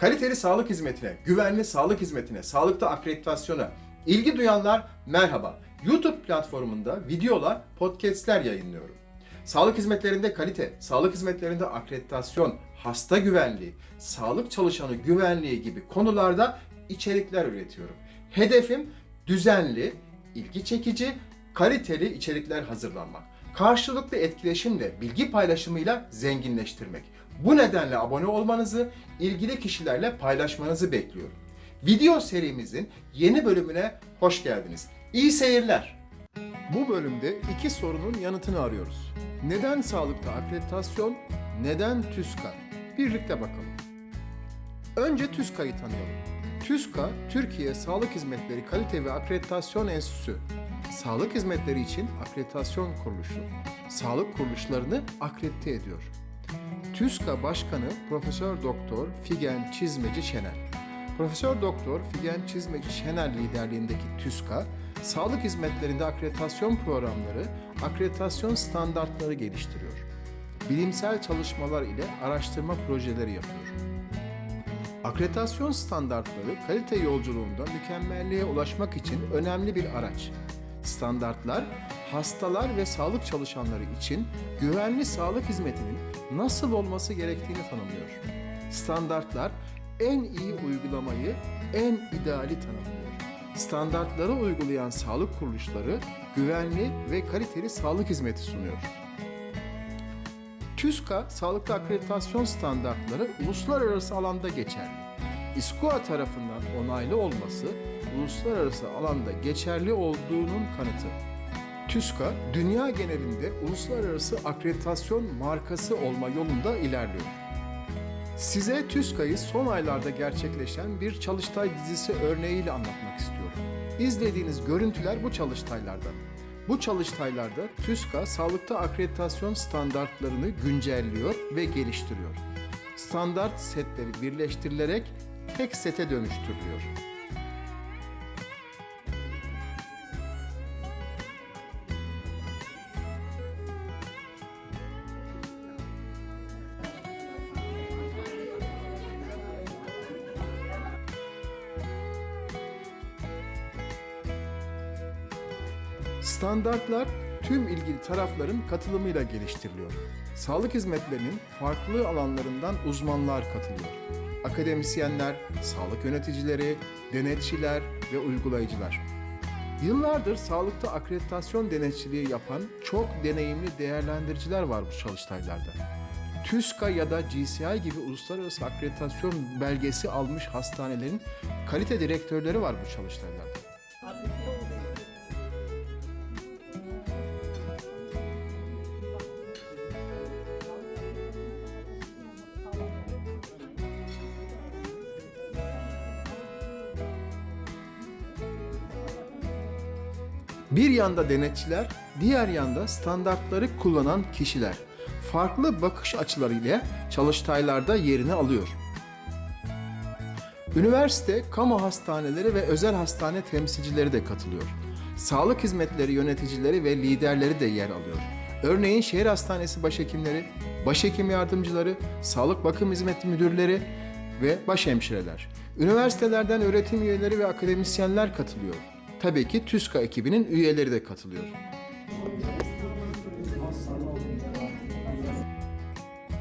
Kaliteli sağlık hizmetine, güvenli sağlık hizmetine, sağlıkta akreditasyona ilgi duyanlar merhaba. YouTube platformunda videolar, podcastler yayınlıyorum. Sağlık hizmetlerinde kalite, sağlık hizmetlerinde akreditasyon, hasta güvenliği, sağlık çalışanı güvenliği gibi konularda içerikler üretiyorum. Hedefim düzenli, ilgi çekici, kaliteli içerikler hazırlanmak. Karşılıklı etkileşimle, bilgi paylaşımıyla zenginleştirmek. Bu nedenle abone olmanızı, ilgili kişilerle paylaşmanızı bekliyorum. Video serimizin yeni bölümüne hoş geldiniz. İyi seyirler. Bu bölümde iki sorunun yanıtını arıyoruz. Neden sağlıkta akreditasyon, neden TÜSKA? Birlikte bakalım. Önce TÜSKA'yı tanıyalım. TÜSKA, Türkiye Sağlık Hizmetleri Kalite ve Akreditasyon Enstitüsü. Sağlık hizmetleri için akreditasyon kuruluşu. Sağlık kuruluşlarını akredite ediyor. TÜSKA Başkanı Profesör Doktor Figen Çizmeci Şener. Profesör Doktor Figen Çizmeci Şener liderliğindeki TÜSKA, sağlık hizmetlerinde akreditasyon programları, akreditasyon standartları geliştiriyor. Bilimsel çalışmalar ile araştırma projeleri yapıyor. Akreditasyon standartları kalite yolculuğunda mükemmelliğe ulaşmak için önemli bir araç. Standartlar, hastalar ve sağlık çalışanları için güvenli sağlık hizmetinin nasıl olması gerektiğini tanımlıyor. Standartlar en iyi uygulamayı, en ideali tanımlıyor. Standartları uygulayan sağlık kuruluşları güvenli ve kaliteli sağlık hizmeti sunuyor. TÜSKA sağlıkta akreditasyon standartları uluslararası alanda geçerli. İSKUA tarafından onaylı olması uluslararası alanda geçerli olduğunun kanıtı. TÜSKA dünya genelinde uluslararası akreditasyon markası olma yolunda ilerliyor. Size TÜSKA'yı son aylarda gerçekleşen bir çalıştay dizisi örneğiyle anlatmak istiyorum. İzlediğiniz görüntüler bu çalıştaylardan. Bu çalıştaylarda TÜSKA sağlıkta akreditasyon standartlarını güncelliyor ve geliştiriyor. Standart setleri birleştirilerek tek sete dönüştürülüyor. Standartlar tüm ilgili tarafların katılımıyla geliştiriliyor. Sağlık hizmetlerinin farklı alanlarından uzmanlar katılıyor. Akademisyenler, sağlık yöneticileri, denetçiler ve uygulayıcılar. Yıllardır sağlıkta akreditasyon denetçiliği yapan çok deneyimli değerlendiriciler var bu çalıştaylarda. TÜSKA ya da GCI gibi uluslararası akreditasyon belgesi almış hastanelerin kalite direktörleri var bu çalıştaylarda. Bir yanda denetçiler, diğer yanda standartları kullanan kişiler farklı bakış açılarıyla çalıştaylarda yerini alıyor. Üniversite, kamu hastaneleri ve özel hastane temsilcileri de katılıyor. Sağlık hizmetleri yöneticileri ve liderleri de yer alıyor. Örneğin şehir hastanesi başhekimleri, başhekim yardımcıları, sağlık bakım hizmeti müdürleri ve başhemşireler. Üniversitelerden öğretim üyeleri ve akademisyenler katılıyor. Tabii ki TÜSKA ekibinin üyeleri de katılıyor.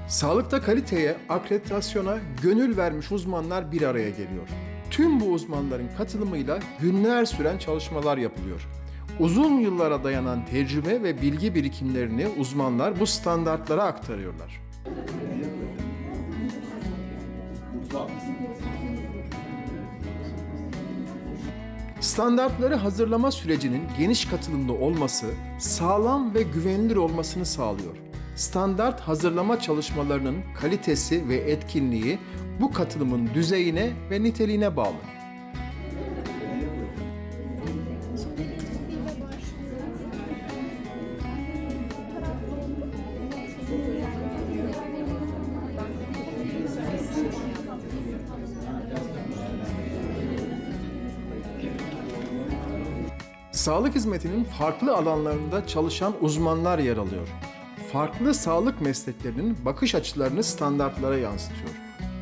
Sağlıkta kaliteye, akreditasyona gönül vermiş uzmanlar bir araya geliyor. Tüm bu uzmanların katılımıyla günler süren çalışmalar yapılıyor. Uzun yıllara dayanan tecrübe ve bilgi birikimlerini uzmanlar bu standartlara aktarıyorlar. Standartları hazırlama sürecinin geniş katılımlı olması, sağlam ve güvenilir olmasını sağlıyor. Standart hazırlama çalışmalarının kalitesi ve etkinliği bu katılımın düzeyine ve niteliğine bağlı. Sağlık hizmetinin farklı alanlarında çalışan uzmanlar yer alıyor. Farklı sağlık mesleklerinin bakış açılarını standartlara yansıtıyor.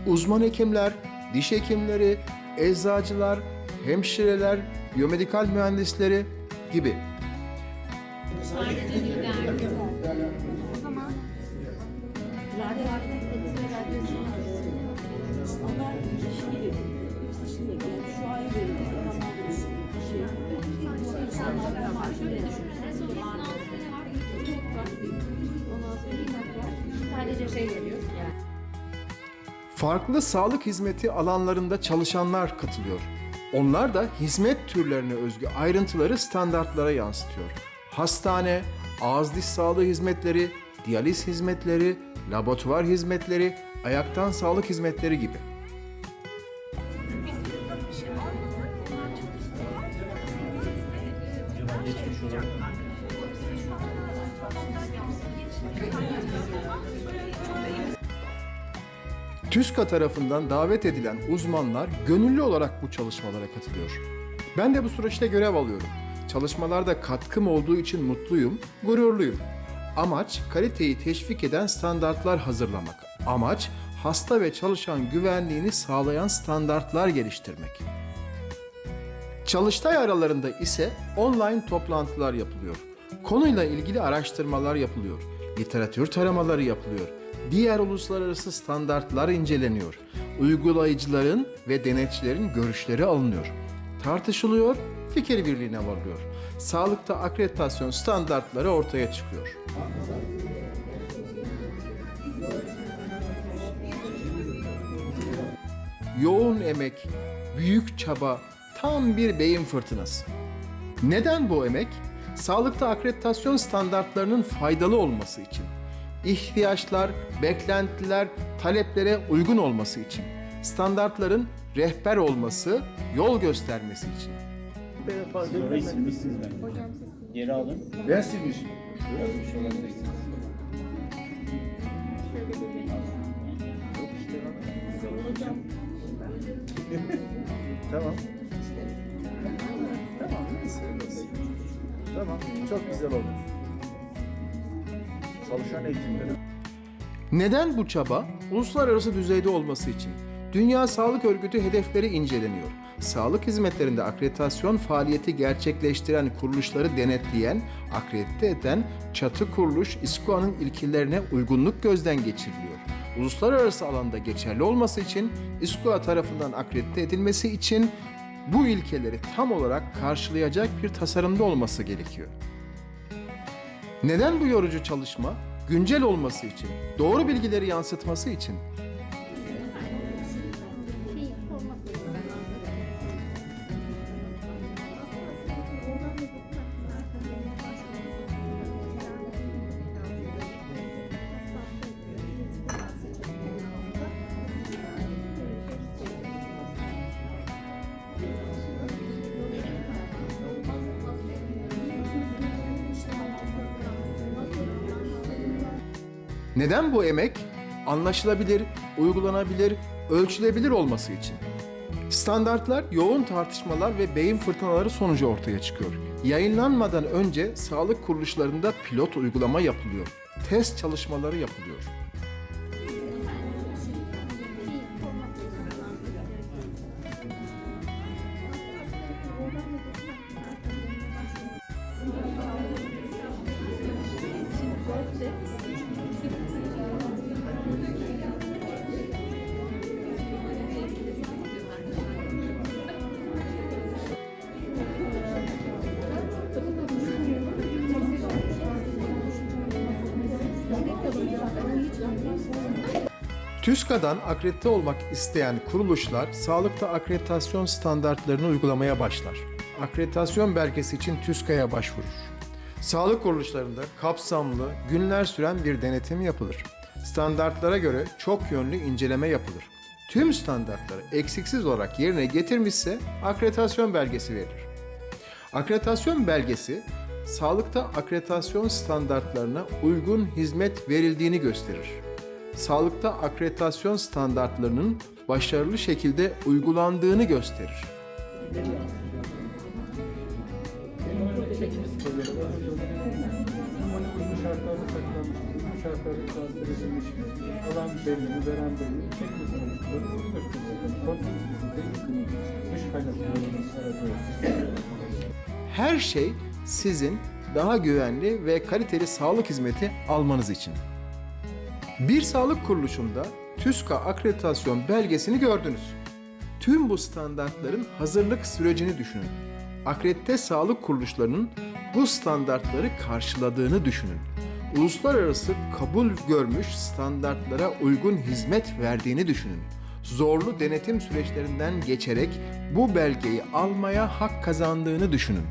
Uzman hekimler, diş hekimleri, eczacılar, hemşireler, biyomedikal mühendisleri gibi. Şey veriyor. Yani. Farklı sağlık hizmeti alanlarında çalışanlar katılıyor. Onlar da hizmet türlerine özgü ayrıntıları standartlara yansıtıyor. Hastane, ağız diş sağlığı hizmetleri, diyaliz hizmetleri, laboratuvar hizmetleri, ayaktan sağlık hizmetleri gibi. TÜSKA tarafından davet edilen uzmanlar gönüllü olarak bu çalışmalara katılıyor. Ben de bu süreçte görev alıyorum. Çalışmalarda katkım olduğu için mutluyum, gururluyum. Amaç kaliteyi teşvik eden standartlar hazırlamak. Amaç hasta ve çalışan güvenliğini sağlayan standartlar geliştirmek. Çalıştay aralarında ise online toplantılar yapılıyor. Konuyla ilgili araştırmalar yapılıyor. Literatür taramaları yapılıyor. Diğer uluslararası standartlar inceleniyor. Uygulayıcıların ve denetçilerin görüşleri alınıyor. Tartışılıyor, fikir birliğine varılıyor. Sağlıkta akreditasyon standartları ortaya çıkıyor. yoğun emek, büyük çaba, tam bir beyin fırtınası. Neden bu emek? Sağlıkta akreditasyon standartlarının faydalı olması için. İhtiyaçlar, beklentiler, taleplere uygun olması için. Standartların rehber olması, yol göstermesi için. Orayı silmişsiniz ben. Geri alın. Ben silmişim. Yazmış olabilirsiniz. Tamam. Tamam, neyse. Tamam, çok güzel olur. Çalışan hekimleri. Neden bu çaba? Uluslararası düzeyde olması için. Dünya Sağlık Örgütü hedefleri inceleniyor. Sağlık hizmetlerinde akreditasyon faaliyeti gerçekleştiren kuruluşları denetleyen, akredite eden çatı kuruluş İSKOA'nın ilkelerine uygunluk gözden geçiriliyor. Uluslararası alanda geçerli olması için İSKOA tarafından akredite edilmesi için bu ilkeleri tam olarak karşılayacak bir tasarımda olması gerekiyor. Neden bu yorucu çalışma? Güncel olması için, doğru bilgileri yansıtması için. Neden bu emek? Anlaşılabilir, uygulanabilir, ölçülebilir olması için. Standartlar yoğun tartışmalar ve beyin fırtınaları sonucu ortaya çıkıyor. Yayınlanmadan önce sağlık kuruluşlarında pilot uygulama yapılıyor. Test çalışmaları yapılıyor. TÜSKA'dan akredite olmak isteyen kuruluşlar sağlıkta akreditasyon standartlarını uygulamaya başlar. Akreditasyon belgesi için TÜSKA'ya başvurur. Sağlık kuruluşlarında kapsamlı, günler süren bir denetim yapılır. Standartlara göre çok yönlü inceleme yapılır. Tüm standartları eksiksiz olarak yerine getirmişse akreditasyon belgesi verilir. Akreditasyon belgesi, sağlıkta akreditasyon standartlarına uygun hizmet verildiğini gösterir. Sağlıkta akreditasyon standartlarının başarılı şekilde uygulandığını gösterir. Her şey sizin daha güvenli ve kaliteli sağlık hizmeti almanız için. Bir sağlık kuruluşunda TÜSKA akreditasyon belgesini gördünüz. Tüm bu standartların hazırlık sürecini düşünün. Akredite sağlık kuruluşlarının bu standartları karşıladığını düşünün. Uluslararası kabul görmüş standartlara uygun hizmet verdiğini düşünün. Zorlu denetim süreçlerinden geçerek bu belgeyi almaya hak kazandığını düşünün.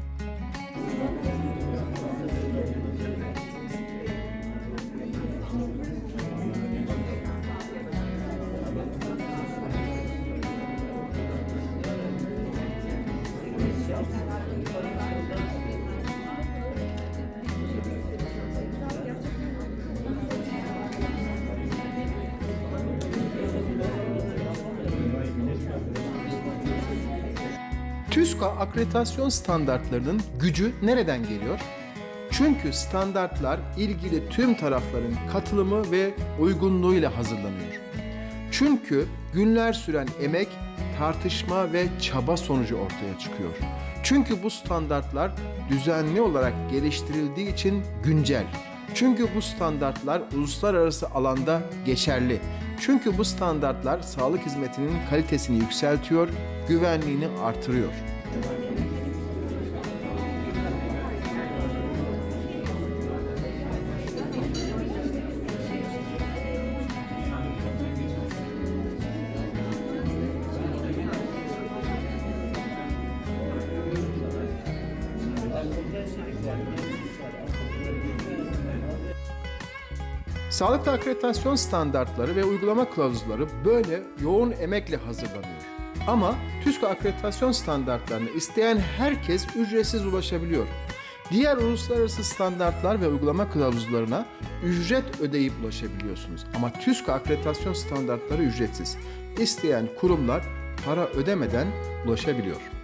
TÜSKA akreditasyon standartlarının gücü nereden geliyor? Çünkü standartlar ilgili tüm tarafların katılımı ve uygunluğuyla hazırlanıyor. Çünkü günler süren emek, tartışma ve çaba sonucu ortaya çıkıyor. Çünkü bu standartlar düzenli olarak geliştirildiği için güncel. Çünkü bu standartlar uluslararası alanda geçerli. Çünkü bu standartlar sağlık hizmetinin kalitesini yükseltiyor, güvenliğini artırıyor. Sağlıkta akreditasyon standartları ve uygulama kılavuzları böyle yoğun emekle hazırlanıyor. Ama TÜSKA akreditasyon standartlarını isteyen herkes ücretsiz ulaşabiliyor. Diğer uluslararası standartlar ve uygulama kılavuzlarına ücret ödeyip ulaşabiliyorsunuz. Ama TÜSKA akreditasyon standartları ücretsiz. İsteyen kurumlar para ödemeden ulaşabiliyor.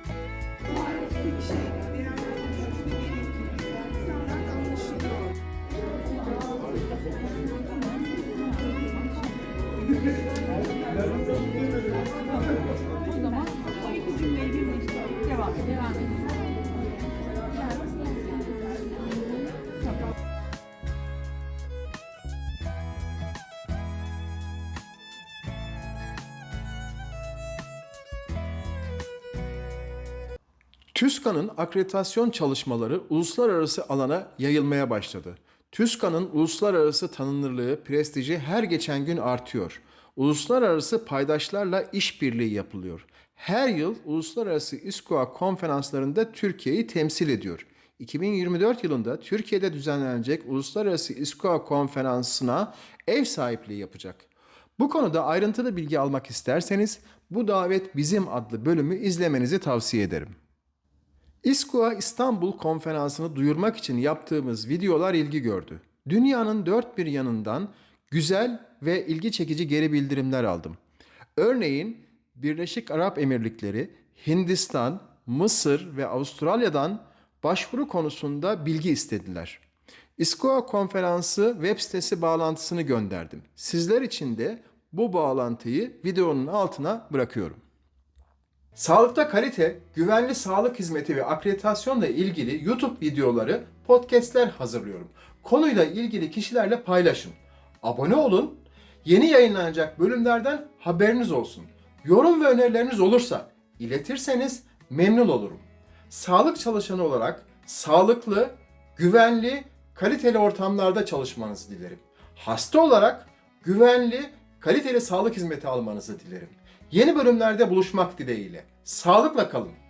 TÜSKA'nın akreditasyon çalışmaları uluslararası alana yayılmaya başladı. TÜSKA'nın uluslararası tanınırlığı, prestiji her geçen gün artıyor. Uluslararası paydaşlarla işbirliği yapılıyor. Her yıl uluslararası İSKOA konferanslarında Türkiye'yi temsil ediyor. 2024 yılında Türkiye'de düzenlenecek Uluslararası İSKOA konferansına ev sahipliği yapacak. Bu konuda ayrıntılı bilgi almak isterseniz bu davet bizim adlı bölümü izlemenizi tavsiye ederim. İSKOA İstanbul konferansını duyurmak için yaptığımız videolar ilgi gördü. Dünyanın dört bir yanından güzel ve ilgi çekici geri bildirimler aldım. Örneğin Birleşik Arap Emirlikleri, Hindistan, Mısır ve Avustralya'dan başvuru konusunda bilgi istediler. İSKOA konferansı web sitesi bağlantısını gönderdim. Sizler için de bu bağlantıyı videonun altına bırakıyorum. Sağlıkta kalite, güvenli sağlık hizmeti ve akreditasyonla ilgili YouTube videoları, podcastler hazırlıyorum. Konuyla ilgili kişilerle paylaşın. Abone olun. Yeni yayınlanacak bölümlerden haberiniz olsun. Yorum ve önerileriniz olursa iletirseniz memnun olurum. Sağlık çalışanı olarak sağlıklı, güvenli, kaliteli ortamlarda çalışmanızı dilerim. Hasta olarak güvenli, kaliteli sağlık hizmeti almanızı dilerim. Yeni bölümlerde buluşmak dileğiyle. Sağlıkla kalın.